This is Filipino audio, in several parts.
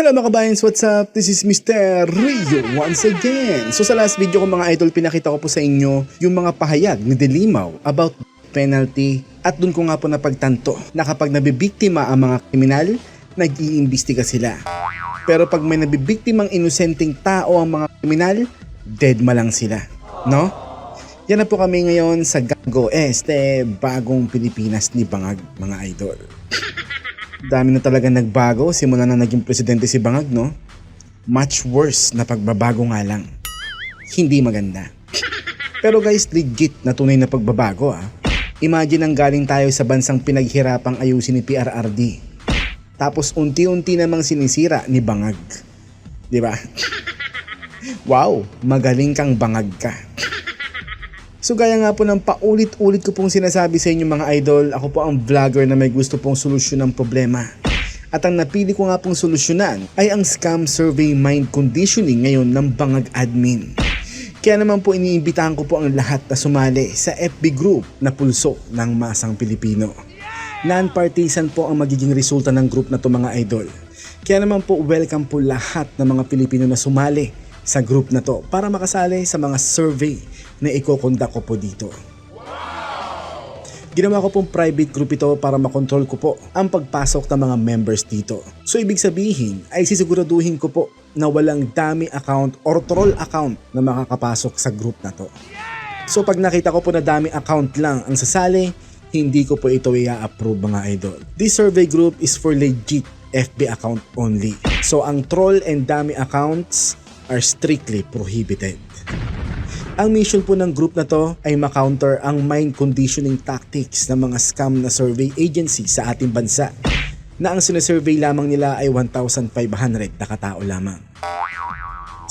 Hello mga kabayans, what's up? This is Mr. Rio once again. So sa last video ko mga idol, pinakita ko po sa inyo yung mga pahayag ni Delimaw about penalty at dun ko nga po napagtanto na kapag nabibiktima ang mga kriminal, nag-iimbestiga sila. Pero pag may nabibiktimang inosenteng tao ang mga kriminal, dead ma lang sila. No? Yan na po kami ngayon sa Gago Este, bagong Pilipinas ni Bangag mga idol. Dami na talaga nagbago simula na naging presidente si Bangag, no? Much worse na pagbabago nga lang. Hindi maganda. Pero guys, legit na tunay na pagbabago ah. Imagine ang galing tayo sa bansang pinaghirapang ayusin ni PRRD. Tapos unti-unti namang sinisira ni Bangag. Di ba? wow, magaling kang bangag ka. So gaya nga po ng paulit-ulit ko pong sinasabi sa inyo mga idol, ako po ang vlogger na may gusto pong solusyon ng problema. At ang napili ko nga pong solusyonan ay ang scam survey mind conditioning ngayon ng bangag admin. Kaya naman po iniimbitahan ko po ang lahat na sumali sa FB group na pulso ng Masang Pilipino. Non-partisan po ang magiging resulta ng group na to mga idol. Kaya naman po welcome po lahat ng mga Pilipino na sumali sa group na to para makasali sa mga survey na ikokondak ko po dito. Ginawa ko pong private group ito para makontrol ko po ang pagpasok ng mga members dito. So ibig sabihin ay sisiguraduhin ko po na walang dummy account or troll account na makakapasok sa group na to. So pag nakita ko po na dummy account lang ang sasali, hindi ko po ito i-approve mga idol. This survey group is for legit FB account only. So ang troll and dummy accounts are strictly prohibited. Ang mission po ng group na to ay makounter ang mind conditioning tactics ng mga scam na survey agency sa ating bansa na ang sinesurvey lamang nila ay 1,500 na katao lamang.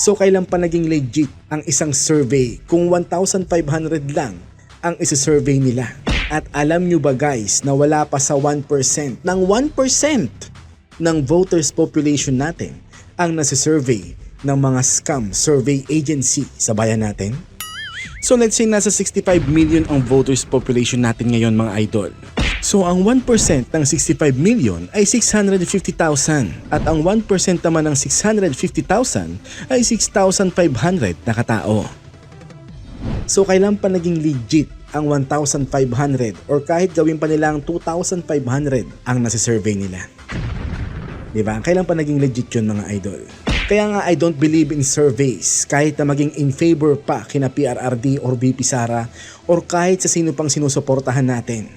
So kailan pa naging legit ang isang survey kung 1,500 lang ang isi-survey nila? At alam nyo ba guys na wala pa sa 1% ng 1% ng voters population natin ang nasi-survey ng mga scam survey agency sa bayan natin? So let's say nasa 65 million ang voters population natin ngayon mga idol. So ang 1% ng 65 million ay 650,000 at ang 1% naman ng 650,000 ay 6,500 na katao. So kailan pa naging legit ang 1,500 or kahit gawin pa nilang 2,500 ang nasi-survey nila? Diba? Kailan pa naging legit yun mga idol? Kaya nga I don't believe in surveys kahit na maging in favor pa kina PRRD or VP Sara or kahit sa sino pang sinusuportahan natin.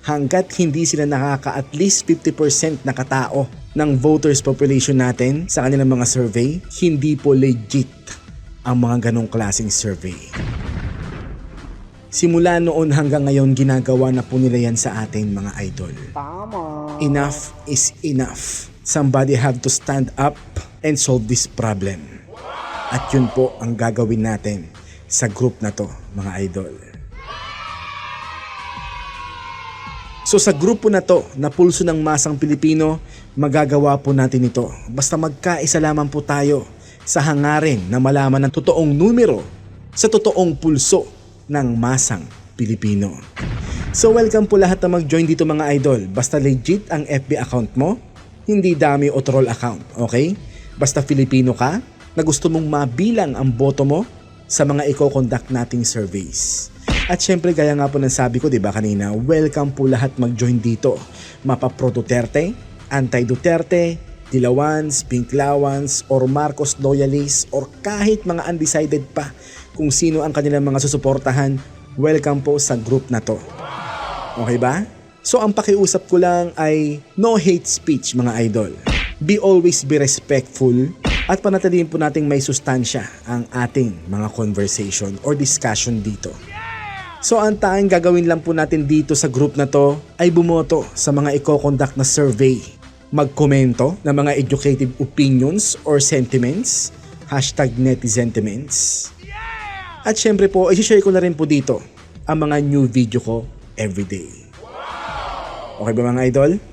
Hanggat hindi sila nakaka at least 50% na katao ng voters population natin sa kanilang mga survey, hindi po legit ang mga ganong klaseng survey. Simula noon hanggang ngayon ginagawa na po nila yan sa atin mga idol. Enough is enough. Somebody have to stand up and solve this problem. At yun po ang gagawin natin sa group na to, mga idol. So sa grupo na to, na pulso ng masang Pilipino, magagawa po natin ito. Basta magkaisa lamang po tayo sa hangarin na malaman ng totoong numero sa totoong pulso ng masang Pilipino. So welcome po lahat na mag-join dito mga idol. Basta legit ang FB account mo, hindi dami o troll account, okay? Basta Filipino ka, na gusto mong mabilang ang boto mo sa mga i-conduct nating surveys. At syempre gaya nga po ng sabi ko 'di ba kanina, welcome po lahat mag-join dito. Mapa Pro Duterte, Anti Duterte, Dilawans, Pinklawans, or Marcos loyalists, or kahit mga undecided pa kung sino ang kanilang mga susuportahan, welcome po sa group na to. Okay ba? So ang pakiusap ko lang ay no hate speech mga idol. Be always be respectful at panatilihin po nating may sustansya ang ating mga conversation or discussion dito. So ang tanging gagawin lang po natin dito sa group na to ay bumoto sa mga i-conduct na survey. Magkomento ng mga educative opinions or sentiments, hashtag netizentiments. At syempre po, isi-share ko na rin po dito ang mga new video ko everyday. Okay ba mga idol?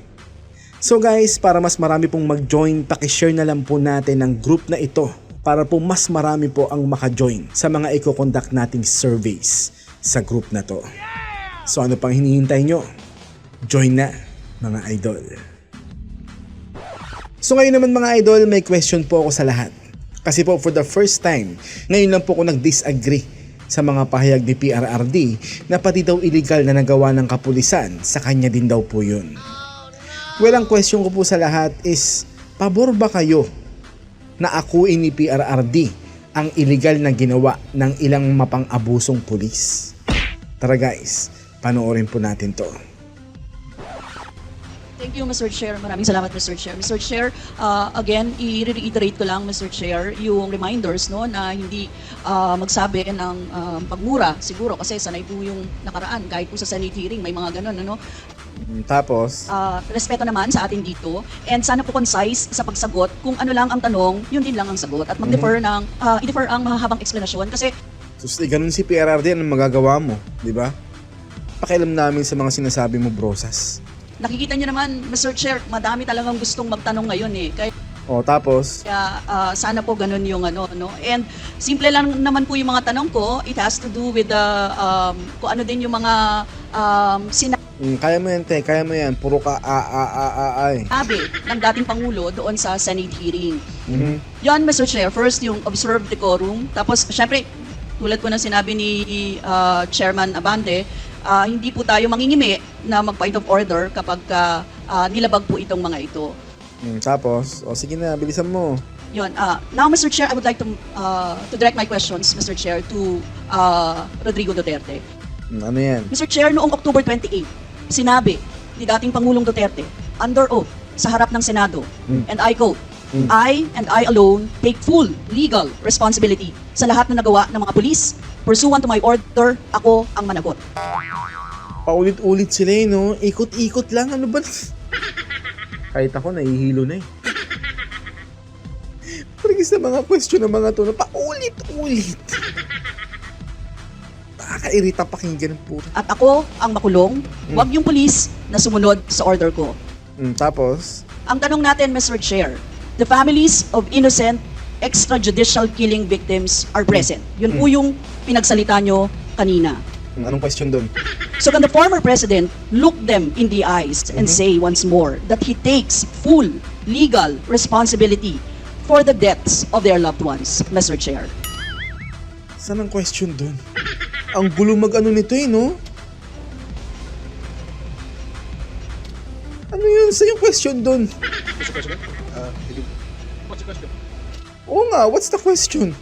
So guys, para mas marami pong mag-join, pakishare na lang po natin ang group na ito para po mas marami po ang maka-join sa mga i-conduct nating surveys sa group na to. So ano pang hinihintay nyo? Join na mga idol. So ngayon naman mga idol, may question po ako sa lahat. Kasi po for the first time, ngayon lang po ako nag-disagree sa mga pahayag ni PRRD na pati daw illegal na nagawa ng kapulisan, sa kanya din daw po yun. Well, ang question ko po sa lahat is, pabor ba kayo na akuin ni PRRD ang illegal na ginawa ng ilang mapang-abusong pulis? Tara guys, panoorin po natin to. Thank you, Mr. Chair. Maraming salamat, Mr. Chair. Mr. Chair, uh, again, i-reiterate ko lang, Mr. Chair, yung reminders no, na hindi uh, magsabi ng um, pagmura, siguro, kasi sanay po yung nakaraan, kahit po sa Senate hearing, may mga ganun, ano? Mm, Tapos, Uh, respeto naman sa atin dito, and sana po concise sa pagsagot, kung ano lang ang tanong, yun din lang ang sagot, at mag-defer ng, uh, i-defer ang mahahabang explanation, kasi sus, eh, ganun si PRRD, anong magagawa mo? di ba? Pakialam namin sa mga sinasabi mo, brosas. nakikita niyo naman, Mr. Chair, madami talagang gustong magtanong ngayon eh. Kaya O, tapos, Kaya ah, sana po ganun yung ano, no? And simple lang naman po yung mga tanong ko. It has to do with the, um, kung ano din yung mga um, sinabi mm, kaya mo yan, te, kaya mo yan. Puro ka a a a a ay. ng dating Pangulo doon sa Senate hearing. Mhm. Yan, Mr. Chair. First, yung observed decorum. Tapos, syempre, tulad po ng sinabi ni ah, Chairman Abante, ah, hindi po tayo mangingimi na mag-point of order kapag ah, ah, nilabag po itong mga ito. Mm, tapos, o sige na, bilisan mo. Yun. Uh, now, Mr. Chair, I would like to uh, to direct my questions, Mr. Chair, to uh, Rodrigo Duterte. Mm, ano yan? Mr. Chair, noong October 28, sinabi ni dating Pangulong Duterte, under oath, sa harap ng Senado, Mm. and I quote, Mm. I and I alone take full legal responsibility sa lahat na nagawa ng mga pulis. Pursuant to my order, ako ang managot. Paulit-ulit sila eh, no? Ikot-ikot lang, ano ba? Kahit ako, nahihilo na eh. Parang sa mga question ng mga to, na paulit-ulit. Nakakairita pakinggan ng puro. At ako ang makulong, huwag yung pulis na sumunod sa order ko. Mm, tapos, Ang tanong natin, Mr. Chair, the families of innocent extrajudicial killing victims are present. Yun po yung pinagsalita nyo kanina. mm, anong question doon? So can the former president look them in the eyes and say once more that he takes full legal responsibility for the deaths of their loved ones, Mr. Chair? Saan ang question doon? Ang gulo mag-ano nito eh, no? Ano yun? Saan yung question doon? What's the question? Uh, what's the question? Oo nga, what's the question?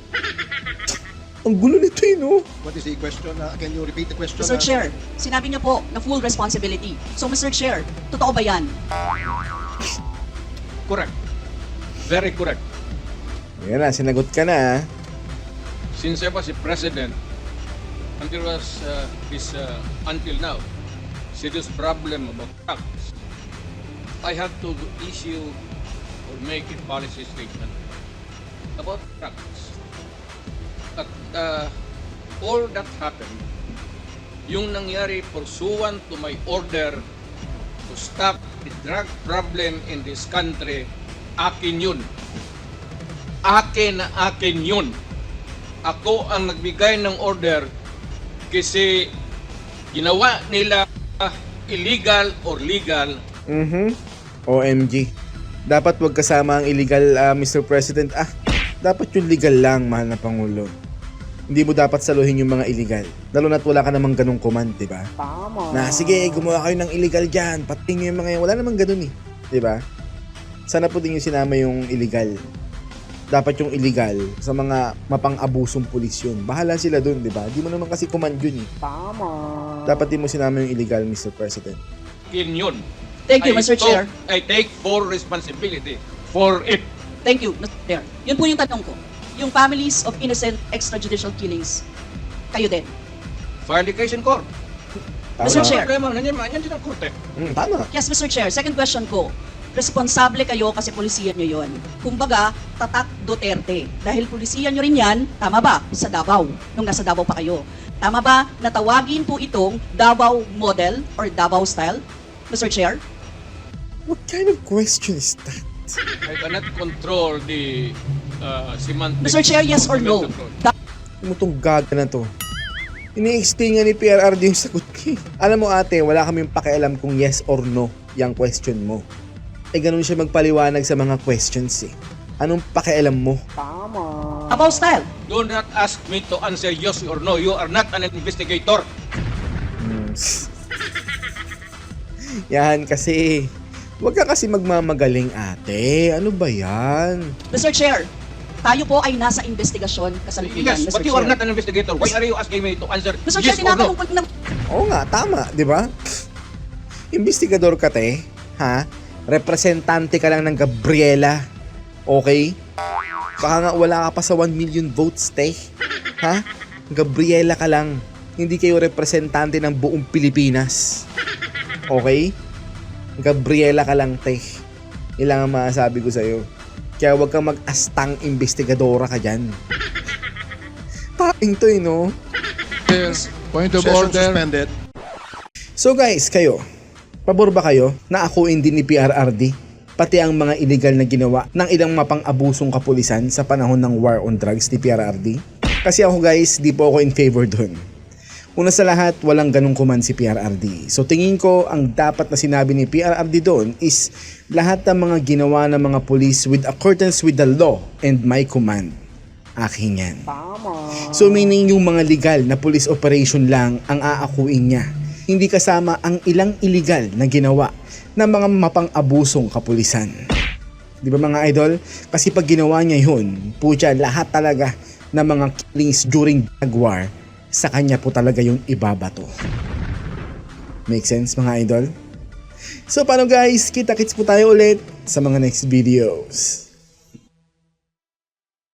ang gulo nito eh, no? What is the question? Uh, can you repeat the question? Mr. uh, Chair, sinabi niyo po na full responsibility. So Mr. Chair, totoo ba yan? Correct. Very correct. Ayan na, sinagot ka na ah. Since I was a president, until was uh, this uh, until now, serious problem about tax, I have to issue or make a policy statement about tax. At uh, all that happened, yung nangyari pursuant to my order to stop the drug problem in this country, akin yun. Akin na akin yun. Ako ang nagbigay ng order kasi ginawa nila illegal or legal Mhm. OMG. Dapat wag kasama ang illegal, ah, Mr. President. Ah, dapat yung legal lang, mahal na Pangulo. Hindi mo dapat saluhin yung mga illegal. Lalo na't wala ka namang ganong command, di ba? Tama. Na, sige, gumawa kayo ng illegal dyan. Pating nyo yung mga yan. Wala namang ganun eh. Di ba? Sana po din yung sinama yung illegal. Dapat yung illegal sa mga mapang-abusong pulis yun. Bahala sila dun, di ba? Di mo naman kasi command yun eh. Tama. Dapat din mo sinama yung illegal, Mr. President. kin yun. Thank you, I Mr. took- Chair. I take full responsibility for it. Thank you, Mr. Chair. Yun po yung tanong ko. Yung families of innocent extrajudicial killings, kayo din. Case in court. Tama. Mr. Chair. Problema, nandiyan, nandiyan din ang korte. Mm, tama. Yes, Mr. Chair. Second question ko. Responsable kayo kasi polisiyan nyo yon. Kumbaga, tatak Duterte. Dahil polisiyan nyo rin yan, tama ba? Sa Davao, nung nasa Davao pa kayo. Tama ba na tawagin po itong Davao model or Davao style? Mr. Chair? What kind of question is that? I cannot control the uh, semantics. Mr. Chair, yes or no? Da- Ano tong gaga na to? Ini-explain nga ni PRRD yung sagot ko eh. Alam mo ate, wala kaming pakialam kung yes or no yung question mo. Eh ganun siya magpaliwanag sa mga questions eh. Anong pakialam mo? About style. Do not ask me to answer yes or no. You are not an investigator. Yan kasi, wag ka kasi magmamagaling ate. Ano ba yan? Mr. Chair, tayo po ay nasa investigasyon kasalukuyan, Yes, Mr. but you Chair. are not an investigator. Why are you asking me to answer Mr. yes Chair, or no? tinatanong ko na Oo nga, tama, di ba? Investigador ka te, ha? Representante ka lang ng Gabriela, okay? Baka nga wala ka pa sa 1 million votes, te. Ha? Gabriela ka lang. Hindi kayo representante ng buong Pilipinas. Okay? Gabriela ka lang, te. Ilang ang masasabi ko sa'yo. Kaya huwag kang mag-astang investigadora ka dyan. Taking to eh, no? Point of Session order. suspended. So guys, kayo, pabor ba kayo na akuin din ni PRRD pati ang mga illegal na ginawa ng ilang mapang-abusong kapulisan sa panahon ng war on drugs ni PRRD? Kasi ako guys, di po ako in favor dun. Una sa lahat, walang ganong kuman si PRRD. So tingin ko, ang dapat na sinabi ni PRRD doon is lahat ng mga ginawa ng mga police with accordance with the law and my command. Akin yan. So meaning yung mga legal na police operation lang ang aakuin niya. Hindi kasama ang ilang illegal na ginawa ng mga mapang-abusong kapulisan. Di ba mga idol? Kasi pag ginawa niya yun, putya, lahat talaga ng mga killings during drug war, sa kanya po talaga yung ibabato. Make sense mga idol? So paano guys, kita-kits po tayo ulit sa mga next videos.